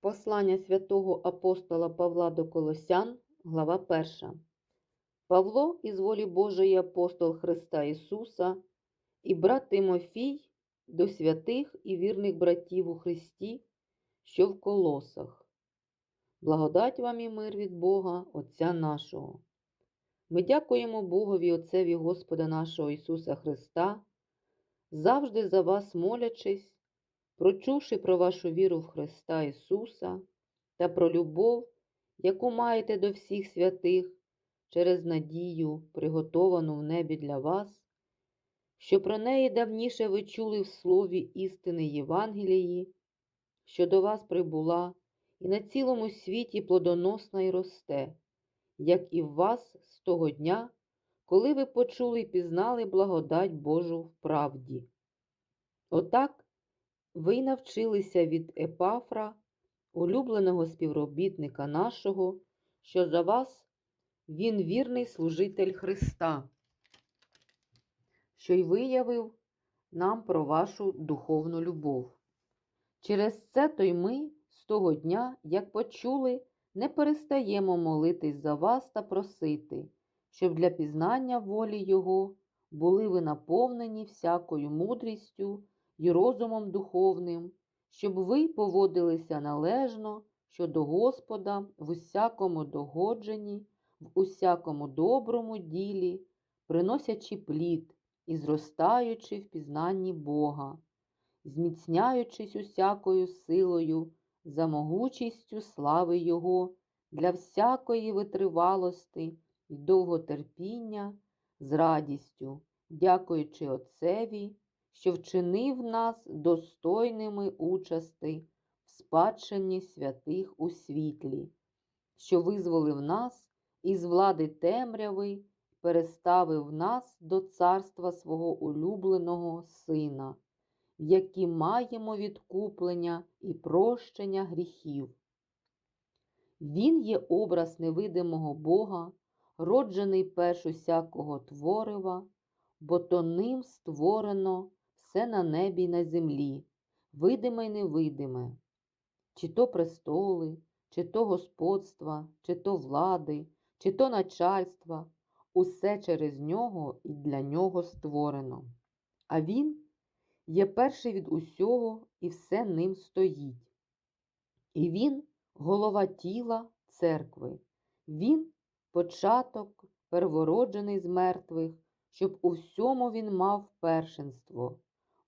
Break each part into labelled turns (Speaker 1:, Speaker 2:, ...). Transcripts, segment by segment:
Speaker 1: Послання святого апостола Павла до Колосян, глава 1. Павло, із волі Божої апостол Христа Ісуса, і брат Тимофій до святих і вірних братів у Христі, що в колосах. Благодать вам і мир від Бога, Отця нашого. Ми дякуємо Богові Отцеві Господа нашого Ісуса Христа, завжди за вас молячись, прочувши про вашу віру в Христа Ісуса та про любов, яку маєте до всіх святих через надію, приготовану в небі для вас, що про неї давніше ви чули в слові істини Євангелії, що до вас прибула і на цілому світі плодоносна й росте, як і в вас з того дня, коли ви почули і пізнали благодать Божу в правді. Отак ви навчилися від Епафра, улюбленого співробітника нашого, що за вас він вірний служитель Христа, що й виявив нам про вашу духовну любов. Через це то й ми з того дня, як почули, не перестаємо молитись за вас та просити, щоб для пізнання волі Його були ви наповнені всякою мудрістю і розумом духовним, щоб ви поводилися належно щодо Господа в усякому догодженні, в усякому доброму ділі, приносячи плід і зростаючи в пізнанні Бога, зміцняючись усякою силою, за могучістю слави Його для всякої витривалости і довготерпіння з радістю, дякуючи Отцеві що вчинив нас достойними участи в спадщині святих у світлі, що визволив нас із влади темряви, переставив нас до царства свого улюбленого Сина, в якій маємо відкуплення і прощення гріхів. Він є образ невидимого Бога, роджений перш усякого творива, бо то ним створено все на небі й на землі, видиме й невидиме, чи то престоли, чи то господства, чи то влади, чи то начальства, усе через нього і для нього створено. А він є перший від усього і все ним стоїть. І він голова тіла церкви, він початок, первороджений з мертвих, щоб у всьому він мав першенство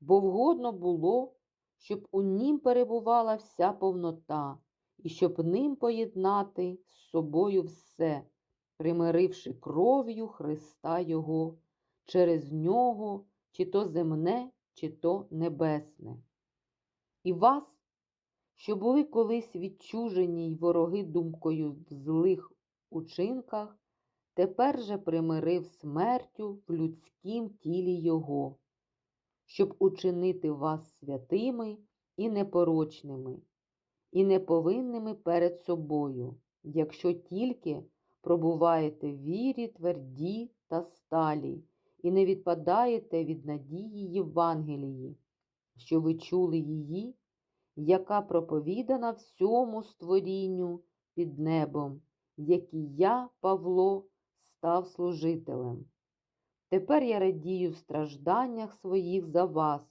Speaker 1: бо вгодно було, щоб у нім перебувала вся повнота, і щоб ним поєднати з собою все, примиривши кров'ю Христа Його, через нього, чи то земне, чи то небесне. І вас, що були колись відчужені й вороги думкою в злих учинках, тепер же примирив смертю в людськім тілі Його щоб учинити вас святими і непорочними, і неповинними перед собою, якщо тільки пробуваєте в вірі тверді та сталі, і не відпадаєте від надії Євангелії, що ви чули її, яка проповідана всьому створінню під небом, який я, Павло, став служителем. Тепер я радію в стражданнях своїх за вас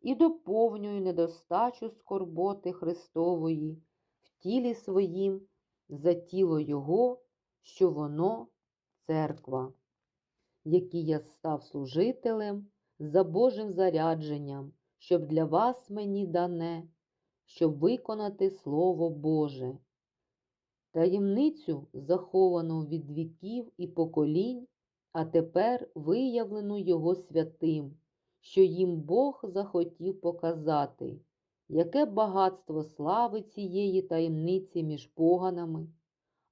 Speaker 1: і доповнюю недостачу скорботи Христової в тілі своїм за тіло Його, що воно церква, який я став служителем за Божим зарядженням, щоб для вас мені дане, щоб виконати Слово Боже. Таємницю, заховану від віків і поколінь а тепер виявлену Його святим, що їм Бог захотів показати, яке багатство слави цієї таємниці між поганами,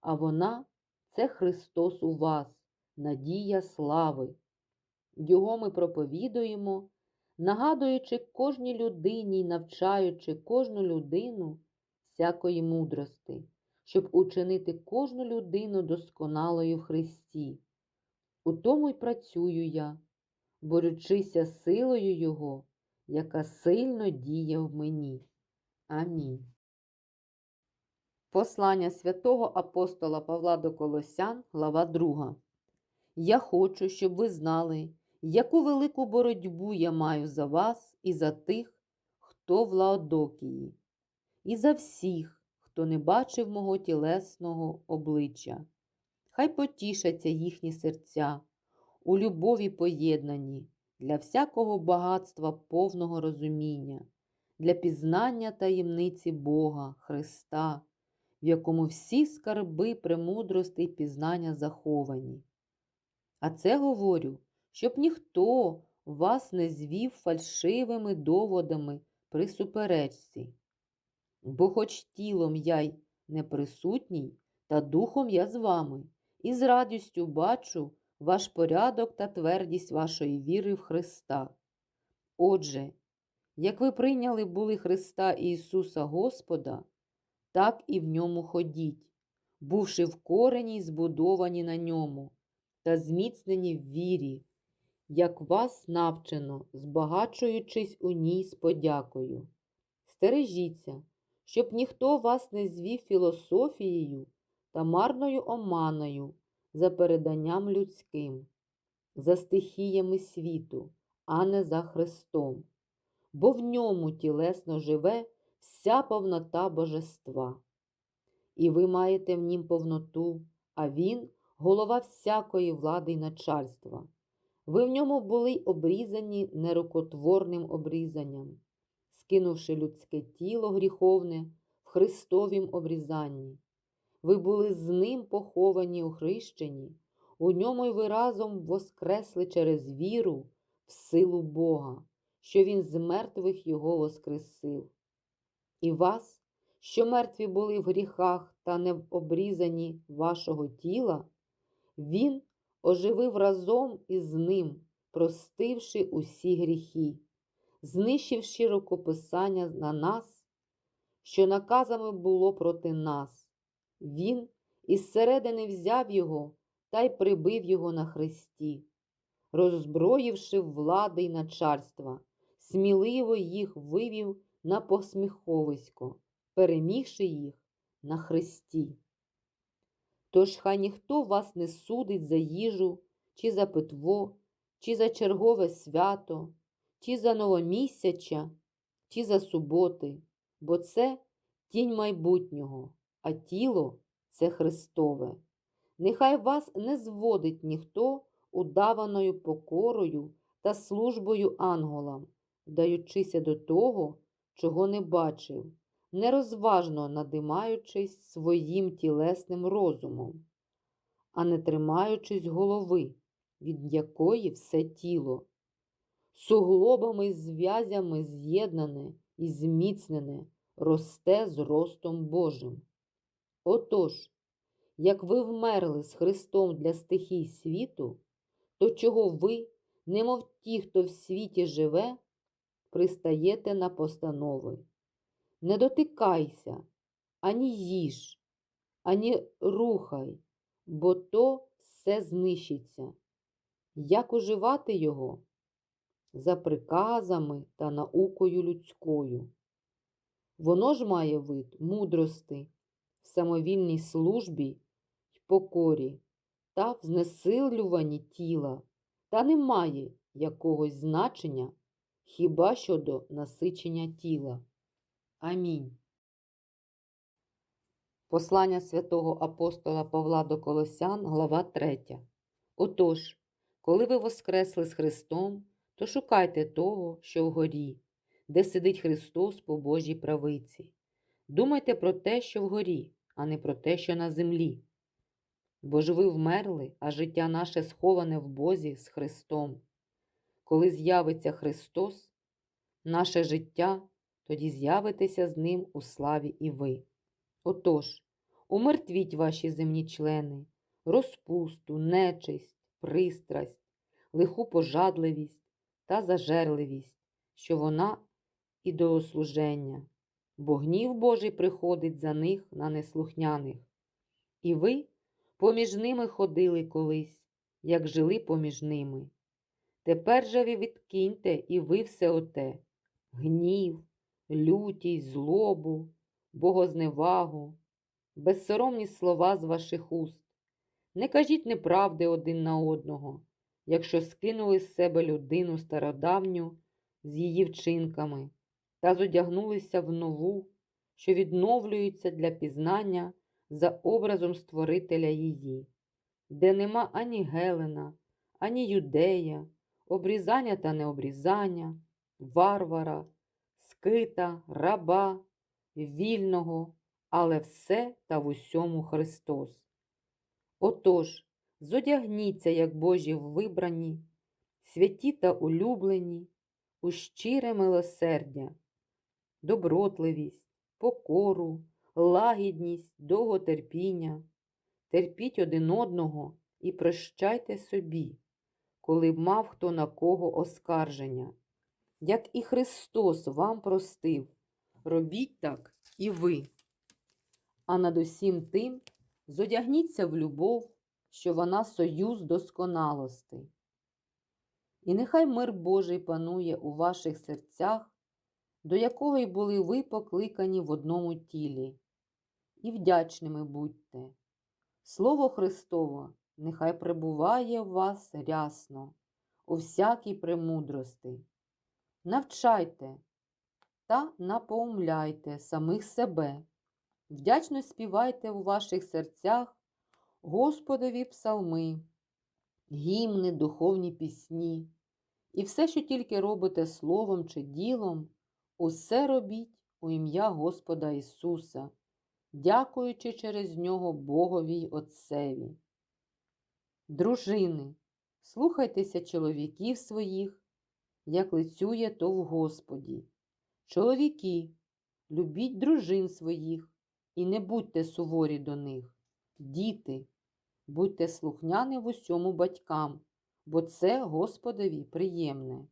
Speaker 1: а вона це Христос у вас, надія слави. Його ми проповідуємо, нагадуючи кожній людині й навчаючи кожну людину всякої мудрости, щоб учинити кожну людину досконалою в Христі. У тому й працюю я, борючися силою Його, яка сильно діє в мені. Амінь. Послання святого апостола Павла до Колосян, глава 2. Я хочу, щоб ви знали, яку велику боротьбу я маю за вас і за тих, хто в Лаодокії, і за всіх, хто не бачив мого тілесного обличчя. Хай потішаться їхні серця у любові поєднані для всякого багатства повного розуміння, для пізнання таємниці Бога, Христа, в якому всі скарби премудрости й пізнання заховані. А це говорю, щоб ніхто вас не звів фальшивими доводами при суперечці. Бо хоч тілом я й не присутній, та духом я з вами, і з радістю бачу ваш порядок та твердість вашої віри в Христа. Отже, як ви прийняли були Христа Ісуса Господа, так і в ньому ходіть, бувши в корені збудовані на ньому, та зміцнені в вірі, як вас навчено, збагачуючись у ній з подякою. Стережіться, щоб ніхто вас не звів філософією та марною оманою за переданням людським, за стихіями світу, а не за Христом, бо в ньому тілесно живе вся повнота божества. І ви маєте в нім повноту, а він голова всякої влади й начальства. Ви в ньому були обрізані нерукотворним обрізанням, скинувши людське тіло гріховне в Христовім обрізанні. Ви були з ним поховані у хрещенні, у ньому й ви разом воскресли через віру в силу Бога, що Він з мертвих його воскресив. І вас, що мертві були в гріхах та не обрізані вашого тіла, Він оживив разом із ним, простивши усі гріхи, знищивши рукописання на нас, що наказами було проти нас. Він із середини взяв його та й прибив його на хресті, роззброївши влади й начальства, сміливо їх вивів на посміховисько, перемігши їх на хресті. Тож хай ніхто вас не судить за їжу, чи за питво, чи за чергове свято, чи за новомісяча, чи за суботи, бо це тінь майбутнього, а тіло це Христове. Нехай вас не зводить ніхто удаваною покорою та службою ангелам, вдаючися до того, чого не бачив, нерозважно надимаючись своїм тілесним розумом, а не тримаючись голови, від якої все тіло, суглобами й зв'язями з'єднане і зміцнене, росте з ростом Божим. Отож, як ви вмерли з Христом для стихій світу, то чого ви, немов ті, хто в світі живе, пристаєте на постанови? Не дотикайся, ані їж, ані рухай, бо то все знищиться. Як уживати його? За приказами та наукою людською. Воно ж має вид мудрости самовільній службі й покорі та в знесилюванні тіла, та не має якогось значення хіба щодо насичення тіла. Амінь. Послання святого апостола Павла до Колосян, глава 3. Отож, коли ви воскресли з Христом, то шукайте того, що вгорі, де сидить Христос по Божій правиці. Думайте про те, що вгорі, а не про те, що на землі. Бо ж ви вмерли, а життя наше сховане в Бозі з Христом. Коли з'явиться Христос, наше життя, тоді з'явитеся з Ним у славі і ви. Отож, умертвіть ваші земні члени, розпусту, нечисть, пристрасть, лиху пожадливість та зажерливість, що вона ідолослуження, бо гнів Божий приходить за них на неслухняних. І ви поміж ними ходили колись, як жили поміж ними. Тепер же ви відкиньте і ви все оте гнів, лютість, злобу, богозневагу, безсоромні слова з ваших уст. Не кажіть неправди один на одного, якщо скинули з себе людину стародавню з її вчинками та зодягнулися в нову, що відновлюється для пізнання за образом Створителя її, де нема ані Гелена, ані юдея, обрізання та необрізання, варвара, скита, раба, вільного, але все та в усьому Христос. Отож, зодягніться, як Божі вибрані, святі та улюблені, у щире милосердя, добротливість, покору, лагідність, довготерпіння. Терпіть один одного і прощайте собі, коли б мав хто на кого оскарження. Як і Христос вам простив, робіть так і ви. А над усім тим зодягніться в любов, що вона союз досконалостей. І нехай мир Божий панує у ваших серцях, до якого й були ви покликані в одному тілі, і вдячними будьте. Слово Христово нехай пребуває в вас рясно, у всякій премудрости. Навчайте та напоумляйте самих себе, вдячно співайте у ваших серцях Господові псалми, гімни, духовні пісні, і все, що тільки робите словом чи ділом, усе робіть у ім'я Господа Ісуса, дякуючи через нього Богові й Отцеві. Дружини, слухайтеся чоловіків своїх, як лицює то в Господі. Чоловіки, любіть дружин своїх і не будьте суворі до них. Діти, будьте слухняні в усьому батькам, бо це Господові приємне.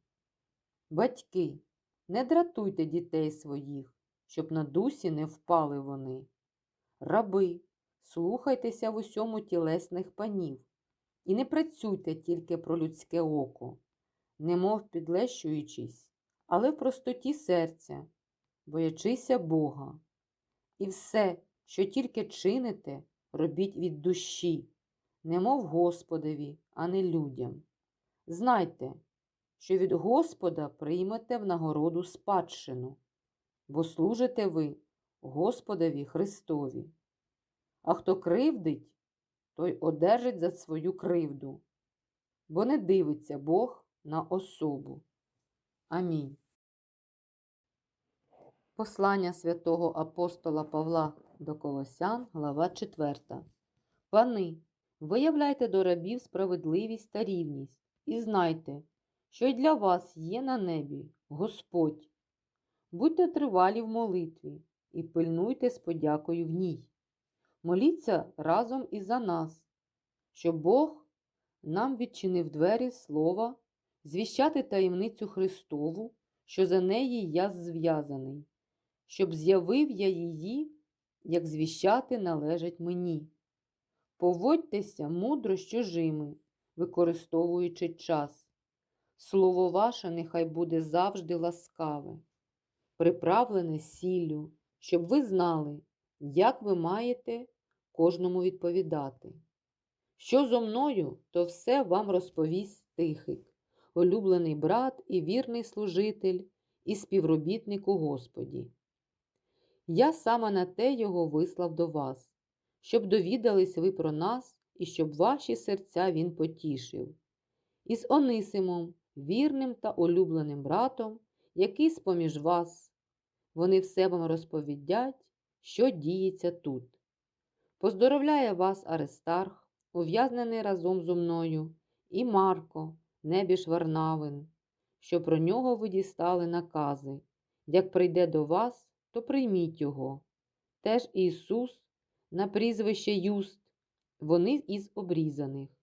Speaker 1: Батьки, не дратуйте дітей своїх, щоб на дусі не впали вони. Раби, слухайтеся в усьому тілесних панів, і не працюйте тільки про людське око, немов підлещуючись, але в простоті серця, боячися Бога. І все, що тільки чините, робіть від душі, немов Господові, а не людям. Знайте, що від Господа приймете в нагороду спадщину, бо служите ви Господові Христові. А хто кривдить, той одержить за свою кривду, бо не дивиться Бог на особу. Амінь. Послання святого апостола Павла до Колосян, глава 4. Пани, виявляйте до рабів справедливість та рівність, і знайте, що й для вас є на небі Господь. Будьте тривалі в молитві і пильнуйте з подякою в ній. Моліться разом і за нас, щоб Бог нам відчинив двері слова, звіщати таємницю Христову, що за неї я зв'язаний, щоб з'явив я її, як звіщати належить мені. Поводьтеся мудро з чужими, використовуючи час. Слово ваше нехай буде завжди ласкаве, приправлене сіллю, щоб ви знали, як ви маєте кожному відповідати. Що зо мною, то все вам розповість Тихик, улюблений брат і вірний служитель і співробітник у Господі. Я саме на те його вислав до вас, щоб довідались ви про нас і щоб ваші серця він потішив. Із Онисимом, вірним та улюбленим братом, який з-поміж вас, вони все вам розповідять, що діється тут. Поздоровляє вас Аристарх, ув'язнений разом зо мною, і Марко, небіж Варнавин, що про нього ви дістали накази. Як прийде до вас, то прийміть його. Теж Ісус, на прізвище Юст, вони із обрізаних.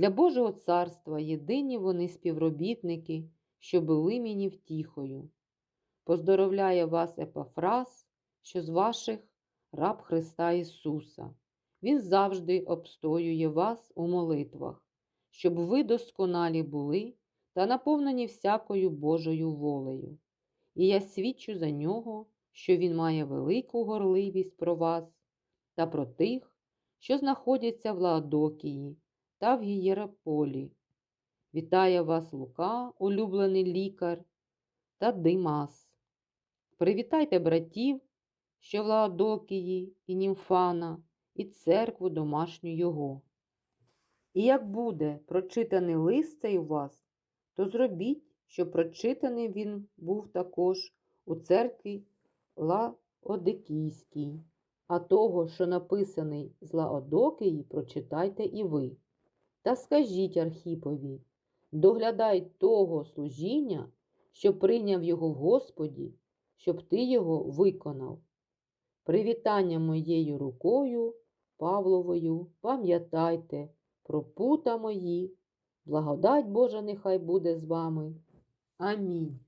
Speaker 1: Для Божого царства єдині вони співробітники, що були мені втіхою. Поздоровляє вас Епафрас, що з ваших раб Христа Ісуса. Він завжди обстоює вас у молитвах, щоб ви досконалі були та наповнені всякою Божою волею. І я свідчу за нього, що Він має велику горливість про вас та про тих, що знаходяться в Лаодокії та в Гієраполі. Вітає вас Лука, улюблений лікар, та Димас. Привітайте братів, що в Лаодокії і Німфана, і церкву домашню його. І як буде прочитаний лист цей у вас, то зробіть, щоб прочитаний він був також у церкві Лаодикійській, а того, що написаний з Лаодокії, прочитайте і ви. Та скажіть Архіпові, доглядай того служіння, що прийняв його в Господі, щоб ти його виконав. Привітання моєю рукою, Павловою, пам'ятайте про пута мої, благодать Божа нехай буде з вами. Амінь.